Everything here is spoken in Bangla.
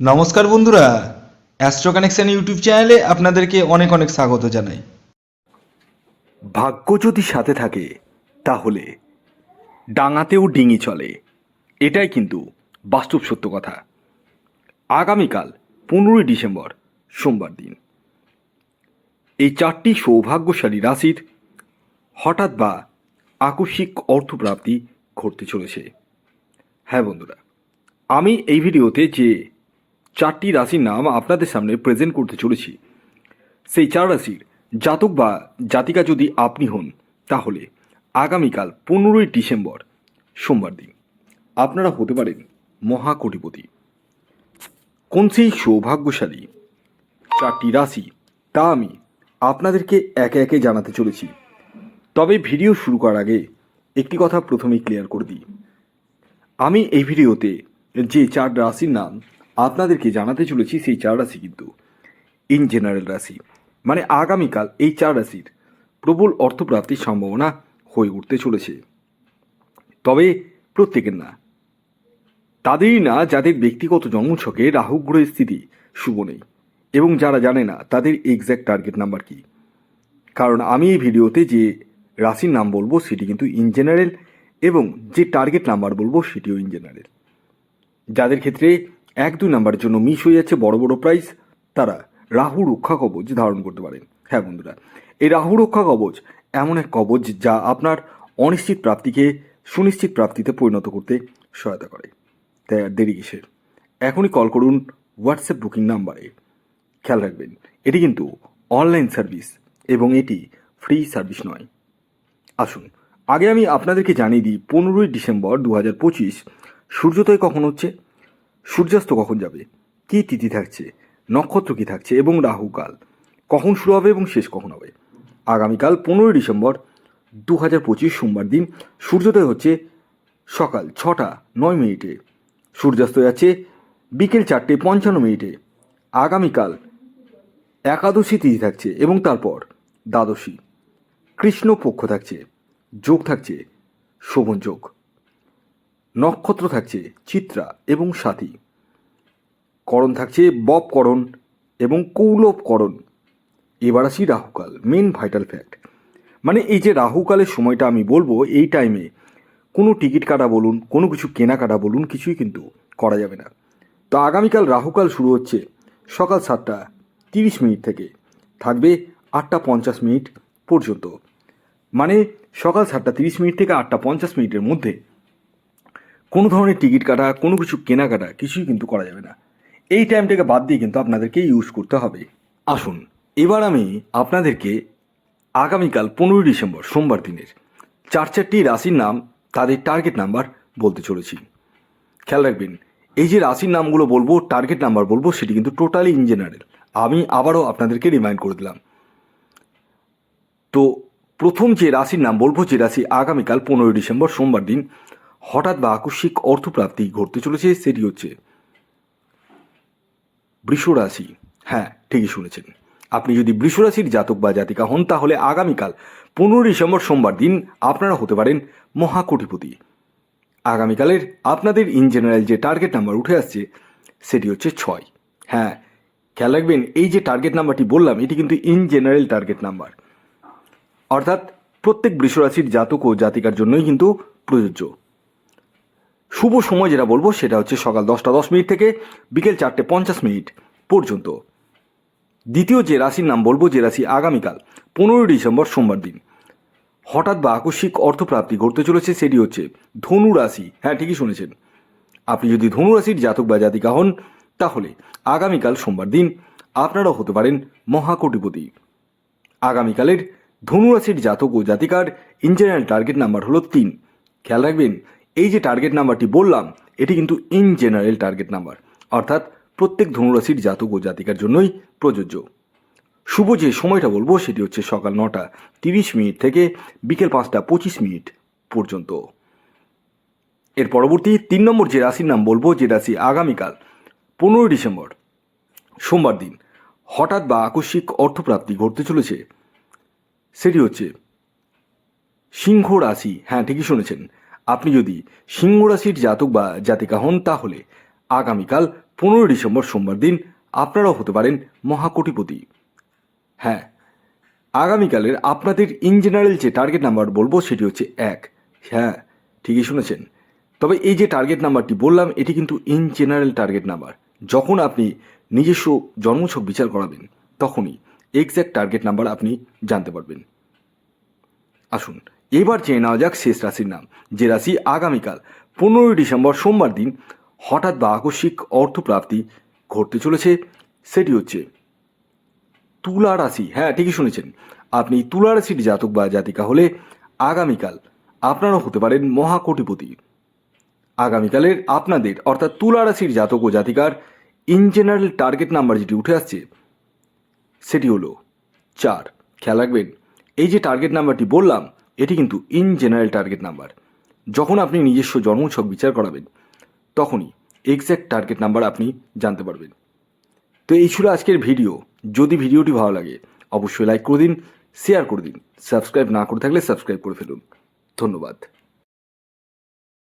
নমস্কার বন্ধুরা অ্যাস্ট্রো কানেকশন ইউটিউব চ্যানেলে আপনাদেরকে অনেক অনেক স্বাগত জানাই। ভাগ্য যদি সাথে থাকে, তাহলে ডাঙাতেও ডিঙি চলে। এটাই কিন্তু বাস্তব সত্য কথা। আগামীকাল পনেরোই ডিসেম্বর, সোমবার দিন। এই চারটি সৌভাগ্যশালী রাশির হঠাৎ বা আকস্মিক অর্থপ্রাপ্তি ঘটতে চলেছে। হ্যাঁ বন্ধুরা, আমি এই ভিডিওতে যে চারটি রাশির নাম আপনাদের সামনে প্রেজেন্ট করতে চলেছি। সেই চার রাশির জাতক বা জাতিকা যদি আপনি হন, তাহলে আগামীকাল পনেরোই ডিসেম্বর, সোমবার দিন আপনারা হতে পারেন মহাকোটিপতি। কোন সেই সৌভাগ্যশালী চারটি রাশি, তা আমি আপনাদেরকে একে একে জানাতে চলেছি। তবে ভিডিও শুরু করার আগে একটি কথা প্রথমেই ক্লিয়ার করে দিই। আমি এই ভিডিওতে যে চার রাশির নাম আপনাদেরকে জানাতে চলেছি সেই চার রাশি কিন্তু ইন জেনারেল রাশি। মানে আগামীকাল এই চার রাশির প্রবল অর্থপ্রাপ্তির সম্ভাবনা হয়ে উঠতে চলেছে। তবে প্রত্যেকের না। তাদেরই না, যাদের ব্যক্তিগত জন্মছকে রাহু গ্রহের স্থিতি শুভ নেই। এবং যারা জানে না, তাদের এক্স্যাক্ট টার্গেট নাম্বার কি? কারণ আমি এই ভিডিওতে যে রাশির নাম বলব, সেটি কিন্তু ইন জেনারেল এবং যে টার্গেট নাম্বার বলব, সেটিও ইন জেনারেল যাদের ক্ষেত্রে এক দুই নাম্বারের জন্য মিস হয়ে যাচ্ছে বড় বড় প্রাইস তারা রাহু রক্ষা কবচ ধারণ করতে পারেন। হ্যাঁ বন্ধুরা, এই রাহু রক্ষা কবচ এমন এক কবচ যা আপনার অনিশ্চিত প্রাপ্তিকে সুনিশ্চিত প্রাপ্তিতে পরিণত করতে সহায়তা করে। তাই আর দেরি কিসের? এখনই কল করুন হোয়াটসঅ্যাপ বুকিং নাম্বারে। খেয়াল রাখবেন, এটি কিন্তু অনলাইন সার্ভিস এবং এটি ফ্রি সার্ভিস নয়। আসুন, আগে আমি আপনাদেরকে জানিয়ে দিই, পনেরোই ডিসেম্বর দু হাজার পঁচিশ সূর্যোদয় কখন হচ্ছে? সূর্যাস্ত কখন যাবে? কী তিথি থাকছে? নক্ষত্র কী থাকছে? এবং রাহুকাল কখন শুরু হবে এবং শেষ কখন হবে? আগামীকাল পনেরোই ডিসেম্বর দু হাজার পঁচিশ সোমবার দিন। সূর্যোদয় হচ্ছে সকাল ছটা নয় মিনিটে। সূর্যাস্ত যাচ্ছে বিকেল চারটে পঞ্চান্ন মিনিটে। আগামীকাল একাদশী তিথি থাকছে এবং তারপর দ্বাদশী। কৃষ্ণ পক্ষ থাকছে, যোগ থাকছে, শোভন যোগ। নক্ষত্র থাকছে চিত্রা এবং সাথী। করণ থাকছে ববকরণ এবং কৌলভকরণ এবার আসি রাহুকাল মেন ভাইটাল ফ্যাক্ট মানে এই যে রাহুকালের সময়টা আমি বলব, এই টাইমে কোনো টিকিট কাটা বলুন, কোনো কিছু কেনাকাটা বলুন, কিছুই কিন্তু করা যাবে না। তো আগামীকাল রাহুকাল শুরু হচ্ছে সকাল সাতটা তিরিশ মিনিট থেকে, থাকবে আটটা পঞ্চাশ মিনিট পর্যন্ত। মানে সকাল সাতটা তিরিশ মিনিট থেকে আটটা পঞ্চাশ মিনিটের মধ্যে কোনো ধরনের টিকিট কাটা, কোনো কিছু কেনাকাটা কিছুই কিন্তু করা যাবে না। এই টাইমটাকে বাদ দিয়ে কিন্তু আপনাদেরকে ইউজ করতে হবে। আসুন, এবার আমি আপনাদেরকে আগামীকাল পনেরোই ডিসেম্বর সোমবার দিনের চার চারটি রাশির নাম, তাদের টার্গেট নাম্বার বলতে চলেছি। খেয়াল রাখবেন, এই যে রাশির নামগুলো বলব টার্গেট নাম্বার বলব, সেটি কিন্তু টোটালি ইন জেনারেল আমি আবারও আপনাদেরকে রিমাইন্ড করে দিলাম। তো প্রথম যে রাশির নাম বলব, যে রাশি আগামীকাল পনেরোই ডিসেম্বর সোমবার দিন হঠাৎ বা আকস্মিক অর্থপ্রাপ্তি ঘটতে চলেছে সেটি হচ্ছে বৃষ রাশি হ্যাঁ ঠিকই শুনেছেন। আপনি যদি বৃষ রাশির জাতক বা জাতিকা হন, তাহলে আগামীকাল পনেরো ডিসেম্বর সোমবার দিন আপনারা হতে পারেন মহাকোটিপতি। আগামীকালের আপনাদের ইন জেনারেল যে টার্গেট নাম্বার উঠে আসছে, সেটি হচ্ছে ছয়। হ্যাঁ খেয়াল রাখবেন, এই যে টার্গেট নাম্বারটি বললাম, এটি কিন্তু ইন জেনারেল টার্গেট নাম্বার অর্থাৎ প্রত্যেক বৃষরাশির জাতক ও জাতিকার জন্যই কিন্তু প্রযোজ্য। শুভ সময় যেটা বলব সেটা হচ্ছে সকাল দশটা দশ মিনিট থেকে বিকেল চারটে পঞ্চাশ মিনিট পর্যন্ত। দ্বিতীয় যে রাশির নাম বলব, যে রাশি আগামীকাল, পনেরোই ডিসেম্বর সোমবার দিন। হঠাৎ বা আকস্মিক অর্থপ্রাপ্তি ঘটতে চলেছে, সেটি হচ্ছে ধনু রাশি। হ্যাঁ ঠিকই শুনেছেন। আপনি যদি ধনু রাশির জাতক বা জাতিকা হন, তাহলে আগামীকাল সোমবার দিন আপনারাও হতে পারেন মহাকোটিপতি। আগামীকালের ধনুরাশির জাতক ও জাতিকার ইন জেনারেল টার্গেট নাম্বার হলো তিন। খেয়াল রাখবেন এই যে টার্গেট নাম্বারটি বললাম, এটি কিন্তু ইন জেনারেল টার্গেট নাম্বার অর্থাৎ প্রত্যেক ধনুরাশির জাতক ও জাতিকার জন্যই প্রযোজ্য। শুভ যে সময়টা বলব, সেটি হচ্ছে সকাল নটা তিরিশ মিনিট থেকে বিকেল পাঁচটা পঁচিশ মিনিট পর্যন্ত। এর পরবর্তী তিন নম্বর যে রাশির নাম বলব, যে রাশি আগামীকাল, পনেরোই ডিসেম্বর, সোমবার দিন, হঠাৎ বা আকস্মিক অর্থপ্রাপ্তি ঘটতে চলেছে। সেটি হচ্ছে সিংহ রাশি হ্যাঁ ঠিকই শুনেছেন আপনি যদি সিংহ রাশির জাতক বা জাতিকা হন, তাহলে আগামীকাল পনেরোই ডিসেম্বর সোমবার দিন আপনারাও হতে পারেন মহাকোটিপতি। হ্যাঁ আগামীকালের আপনাদের ইন জেনারেল যে টার্গেট নাম্বার বলব, সেটি হচ্ছে এক। হ্যাঁ ঠিকই শুনেছেন। তবে এই যে টার্গেট নাম্বারটি বললাম, এটি কিন্তু ইন জেনারেল টার্গেট নাম্বার যখন আপনি নিজস্ব জন্মছক বিচার করাবেন, তখনই এক্স্যাক্ট টার্গেট নাম্বার আপনি জানতে পারবেন। আসুন এবার চেয়ে নেওয়া যাক শেষ রাশির নাম, যে রাশি আগামীকাল, পনেরোই ডিসেম্বর সোমবার দিন, হঠাৎ বা আকস্মিক অর্থপ্রাপ্তি ঘটতে চলেছে, সেটি হচ্ছে তুলা রাশি। হ্যাঁ ঠিকই শুনেছেন। আপনি তুলা রাশির জাতক বা জাতিকা হলে আগামীকাল আপনারাও হতে পারেন মহাকোটিপতি। আগামীকালের আপনাদের, অর্থাৎ তুলা রাশির জাতক ও জাতিকার ইন জেনারেল টার্গেট নাম্বার যেটি উঠে আসছে, সেটি হলো চার। খেয়াল রাখবেন, এই যে টার্গেট নাম্বারটি বললাম এটি কিন্তু ইন জেনারেল টার্গেট নাম্বার যখন আপনি নিজস্ব জন্মছক বিচার করাবেন, তখনই এক্স্যাক্ট টার্গেট নাম্বার আপনি জানতে পারবেন। তো এই ছিল আজকের ভিডিও। যদি ভিডিওটি ভালো লাগে, অবশ্যই লাইক করে দিন শেয়ার করে দিন। সাবস্ক্রাইব না করে থাকলে সাবস্ক্রাইব করে ফেলুন। ধন্যবাদ।